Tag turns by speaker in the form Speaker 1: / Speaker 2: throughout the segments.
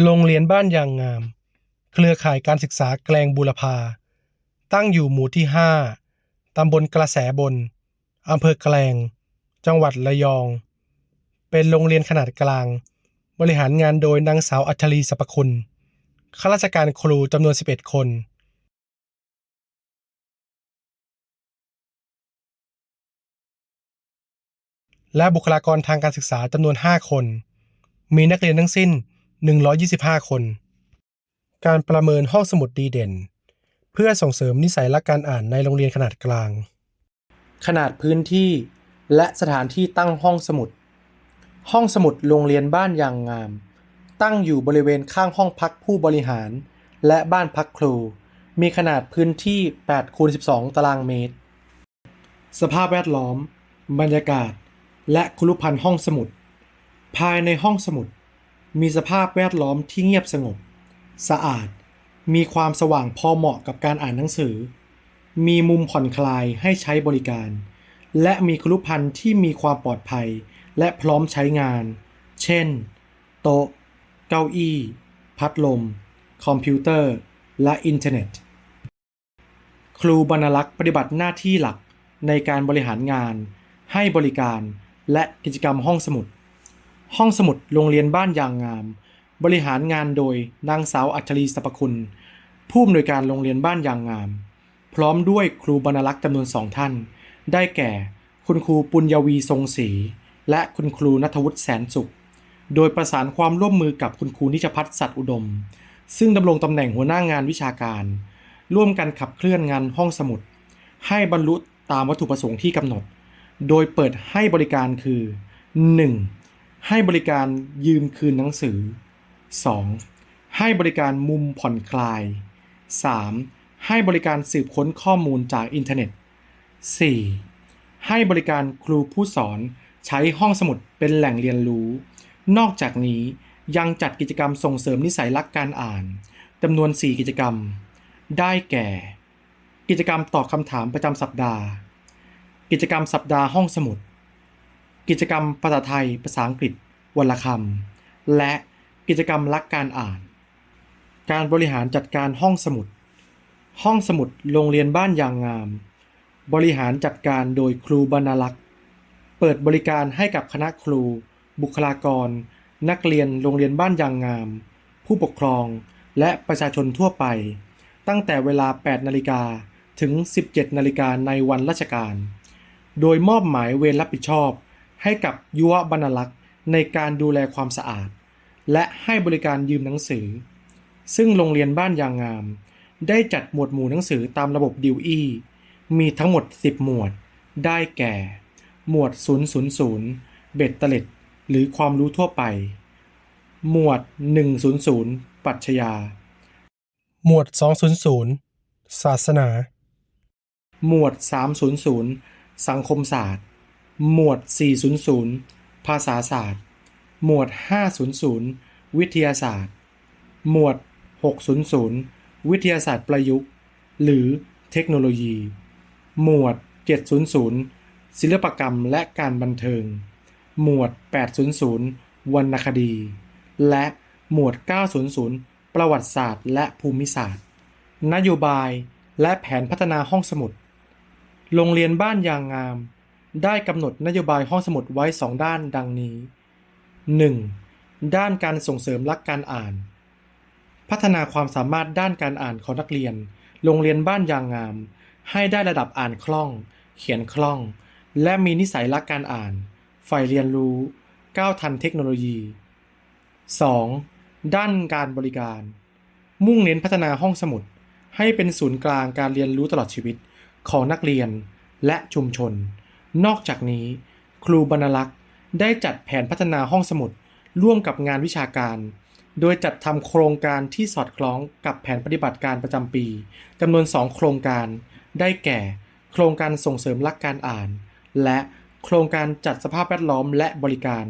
Speaker 1: โรงเรียนบ้านยางงาม เครือข่ายการศึกษาแกลงบูรพา ตั้งอยู่หมู่ที่ 5 ตำบลกระแสบน อำเภอแกลง จังหวัดระยอง เป็นโรงเรียนขนาดกลาง บริหารงานโดยนางสาวอัชรีสรรพคุณ ข้าราชการครูจำนวน 11 คนและบุคลากรทางการศึกษาจำนวน 5 คน มีนักเรียนทั้งสิ้น 125 คน การประเมินห้องสมุดดีเด่น เพื่อส่งเสริมนิสัยรักการอ่านในโรงเรียนขนาดกลาง ขนาดพื้นที่และสถานที่ตั้งห้องสมุด ห้องสมุดโรงเรียนบ้านยางงาม ตั้งอยู่บริเวณข้างห้องพักผู้บริหาร และบ้านพักครู มีขนาดพื้นที่8คูณ12 ตารางเมตร สภาพแวดล้อม บรรยากาศ และคุรุพันธ์ห้องสมุด ภายในห้องสมุด มีสภาพแวดล้อมที่เงียบสงบ สะอาด มีความสว่างพอเหมาะกับการอ่านหนังสือ มีมุมผ่อนคลายให้ใช้บริการ และมีครุพันธ์ที่มีความปลอดภัย และพร้อมใช้งาน เช่น โต๊ะ เก้าอี้ พัดลม คอมพิวเตอร์ และอินเทอร์เน็ต ครูบรรลักษ์ปฏิบัติหน้าที่หลักในการบริหารงาน ให้บริการ และกิจกรรมห้องสมุด ห้องสมุดโรงเรียนบ้านยางงาม บริหารงานโดยนางสาวอัจฉรีสรรพคุณ ผู้อำนวยการโรงเรียนบ้านยางงาม พร้อมด้วยครูบรรลักษ์จำนวนสองท่าน ได้แก่ คุณครูปุญญวีทรงศรีและคุณครูนัทวุฒิแสนสุข โดยประสานความร่วมมือกับคุณครูนิชพัฒน์สัตว์อุดม ซึ่งดำรงตำแหน่งหัวหน้างานวิชาการ ร่วมกันขับเคลื่อนงานห้องสมุด ให้บรรลุตามวัตถุประสงค์ที่กำหนด โดยเปิดให้บริการคือ 1. ให้บริการยืมคืนหนังสือ 2. ให้บริการมุมผ่อนคลาย 3. ให้บริการสืบค้นข้อมูลจากอินเทอร์เน็ต 4. ให้บริการครูผู้สอนใช้ห้องสมุดเป็นแหล่งเรียนรู้ นอกจากนี้ยังจัดกิจกรรมส่งเสริมนิสัยรักการอ่านจำนวน 4 กิจกรรม ได้แก่ กิจกรรมตอบคำถามประจำสัปดาห์ กิจกรรมสัปดาห์ห้องสมุด กิจกรรมภาษาไทย ภาษาอังกฤษวลคำ และกิจกรรมรักการอ่าน การบริหารจัดการห้องสมุด ห้องสมุดโรงเรียนบ้านยางงาม บริหารจัดการโดยครูบรรลักษ์ เปิดบริการให้กับคณะครู บุคลากร นักเรียนโรงเรียนบ้านยางงาม ผู้ปกครองและประชาชนทั่วไป ตั้งแต่เวลา 8 นาฬิกาถึง 17 นาฬิกาในวันราชการ โดยมอบหมายเวรรับผิดชอบ ให้กับยุวบรรลักษ์ในการดูแลความสะอาด และให้บริการยืมหนังสือ ซึ่งโรงเรียนบ้านยางงาม ได้จัดหมวดหมู่หนังสือตามระบบดิวอีมีทั้งหมด 10 หมวด ได้แก่ หมวด 000 เบ็ดเตล็ด หรือความรู้ทั่วไป หมวด 100 ปรัชญา หมวด 200 ศาสนา หมวด 300 สังคมศาสตร์ หมวด 400 ภาษาศาสตร์ หมวด 500 วิทยาศาสตร์ หมวด 600 วิทยาศาสตร์ประยุกต์ หรือเทคโนโลยี หมวด 700 ศิลปกรรมและการบันเทิง หมวด 800 วรรณคดี และหมวด 900 ประวัติศาสตร์และภูมิศาสตร์ นโยบายและแผนพัฒนาห้องสมุด โรงเรียนบ้านยางงาม ได้กำหนดนโยบายห้องสมุดไว้สองด้านดังนี้ 1. ด้านการส่งเสริมรักการอ่าน พัฒนาความสามารถด้านการอ่านของนักเรียน โรงเรียนบ้านยางงาม ให้ได้ระดับอ่านคล่อง เขียนคล่อง และมีนิสัยรักการอ่าน ใฝ่เรียนรู้ก้าวทันเทคโนโลยี 2. ด้านการบริการ มุ่งเน้นพัฒนาห้องสมุด ให้เป็นศูนย์กลางการเรียนรู้ตลอดชีวิตของนักเรียนและชุมชน นอกจากนี้ ครูบรรลักษ์ได้จัดแผนพัฒนาห้องสมุดร่วมกับงานวิชาการ โดยจัดทำโครงการที่สอดคล้องกับแผนปฏิบัติการประจำปีจำนวน 2 โครงการ ได้แก่ โครงการส่งเสริมรักการอ่าน และโครงการจัดสภาพแวดล้อมและบริการ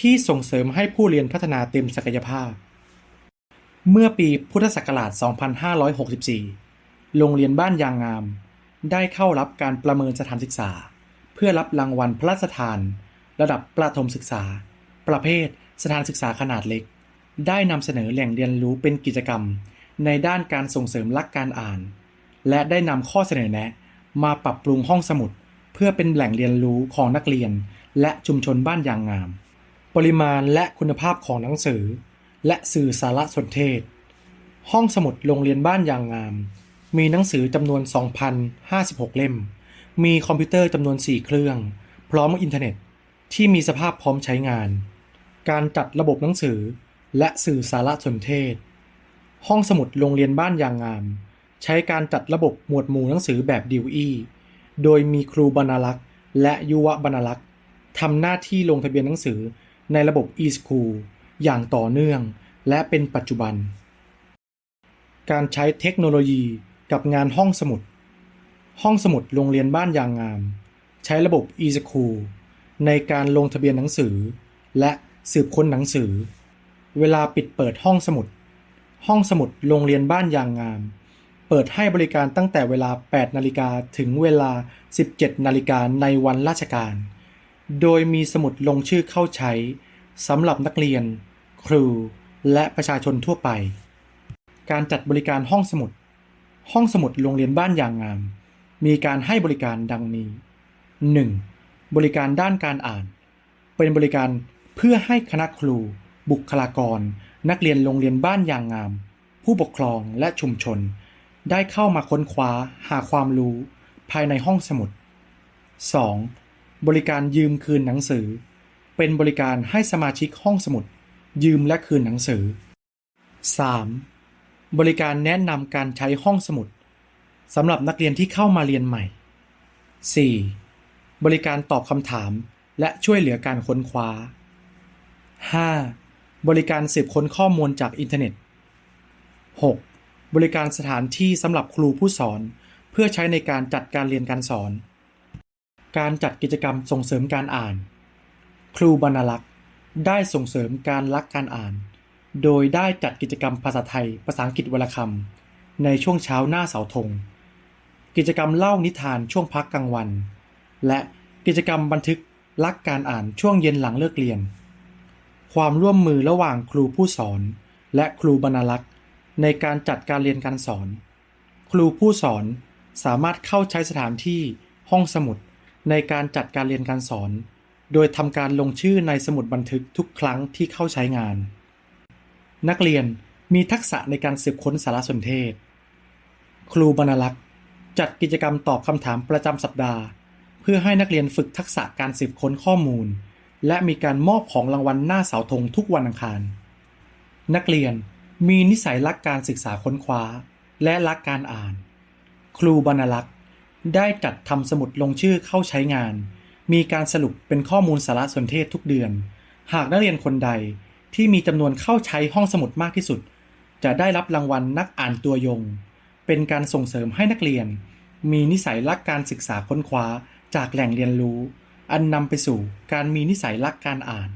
Speaker 1: ที่ส่งเสริมให้ผู้เรียนพัฒนาเต็มศักยภาพ เมื่อปีพุทธศักราช 2564 โรงเรียนบ้านยางงาม ได้เข้ารับการประเมินสถานศึกษา เพื่อรับรางวัลพระราชทาน ระดับประถมศึกษา ประเภทสถานศึกษาขนาดเล็ก
Speaker 2: ได้นำเสนอแหล่งเรียนรู้เป็นกิจกรรม ในด้านการส่งเสริมรักการอ่าน และได้นำข้อเสนอแนะ มาปรับปรุงห้องสมุด เพื่อเป็นแหล่งเรียนรู้ของนักเรียน และชุมชนบ้านยางงาม ปริมาณและคุณภาพของหนังสือ และสื่อสารสนเทศ ห้องสมุดโรงเรียนบ้านยางงาม มีหนังสือจำนวน 2,056 เล่ม มีคอมพิวเตอร์จำนวน 4 เครื่อง พร้อมอินเทอร์เน็ตที่มีสภาพพร้อมใช้งาน การจัดระบบหนังสือ และสื่อสารสนเทศ ห้องสมุดโรงเรียนบ้านยางงาม ใช้การจัดระบบหมวดหมู่หนังสือแบบดิวอีโดยมีครูบรรณารักษ์และยุวบรรณารักษ์ทำหน้าที่ลงทะเบียนหนังสือในระบบ e-school อย่างต่อเนื่องและเป็นปัจจุบัน การใช้เทคโนโลยีกับงานห้องสมุด ห้องสมุดโรงเรียนบ้านยางงาม ใช้ระบบ e-school ในการลงทะเบียนหนังสือ และสืบค้นหนังสือ เวลาปิดเปิดห้องสมุด ห้องสมุดโรงเรียนบ้านยางงาม เปิดให้บริการตั้งแต่เวลา 8 นาฬิกาถึงเวลา 17 นาฬิกาในวันราชการ โดยมีสมุดลงชื่อเข้าใช้สำหรับนักเรียน ครู และประชาชนทั่วไป การจัดบริการห้องสมุด ห้องสมุดโรงเรียนบ้านยางงาม มีการให้บริการดังนี้ 1. บริการด้านการอ่าน เป็นบริการเพื่อให้คณะครู บุคลากร นักเรียนโรงเรียนบ้านยางงาม ผู้ปกครองและชุมชน ได้เข้ามาค้นคว้าหาความรู้ ภายในห้องสมุด 2. บริการยืมคืนหนังสือ เป็นบริการให้สมาชิกห้องสมุด ยืมและคืนหนังสือ 3. บริการแนะนำการใช้ห้องสมุด สำหรับนักเรียนที่เข้ามาเรียนใหม่ 4. บริการตอบคำถามและช่วยเหลือการค้นคว้า 5. บริการสืบค้นข้อมูลจากอินเทอร์เน็ต 6. บริการสถานที่สำหรับครูผู้สอน เพื่อใช้ในการจัดการเรียนการสอน การจัดกิจกรรมส่งเสริมการอ่าน ครูบรรลักษ์ได้ส่งเสริมการรักการอ่าน โดยได้จัดกิจกรรมภาษาไทย ภาษาอังกฤษวรรณคำในช่วงเช้าหน้าเสาธง กิจกรรมเล่านิทานช่วงพักกลางวัน และกิจกรรมบันทึกรักการอ่านช่วงเย็นหลังเลิกเรียน ความร่วมมือระหว่างครูผู้สอน และครูบรรณารักษ์ในการจัดการเรียนการสอน ครูผู้สอนสามารถเข้าใช้สถานที่ห้องสมุดในการจัดการเรียนการสอน โดยทำการลงชื่อในสมุดบันทึกทุกครั้งที่เข้าใช้งาน นักเรียนมีทักษะในการสืบค้นสารสนเทศ ครูบรรณารักษ์ จัดกิจกรรมตอบคำถามประจำสัปดาห์ เพื่อให้นักเรียนฝึกทักษะการสืบค้นข้อมูล และมีการมอบของรางวัลหน้าเสาธงทุกวันอังคาร นักเรียนมีนิสัยรักการศึกษาค้นคว้า และรักการอ่าน ครูบรรณารักษ์ได้จัดทำสมุดลงชื่อเข้าใช้งาน มีการสรุปเป็นข้อมูลสารสนเทศทุกเดือน หากนักเรียนคนใดที่มีจำนวนเข้าใช้ห้องสมุดมากที่สุด จะได้รับรางวัลนักอ่านตัวยง เป็นการส่งเสริมให้นักเรียน มีนิสัยรักการศึกษาค้นคว้าจากแหล่งเรียนรู้ อันนำไปสู่การมีนิสัยรักการอ่าน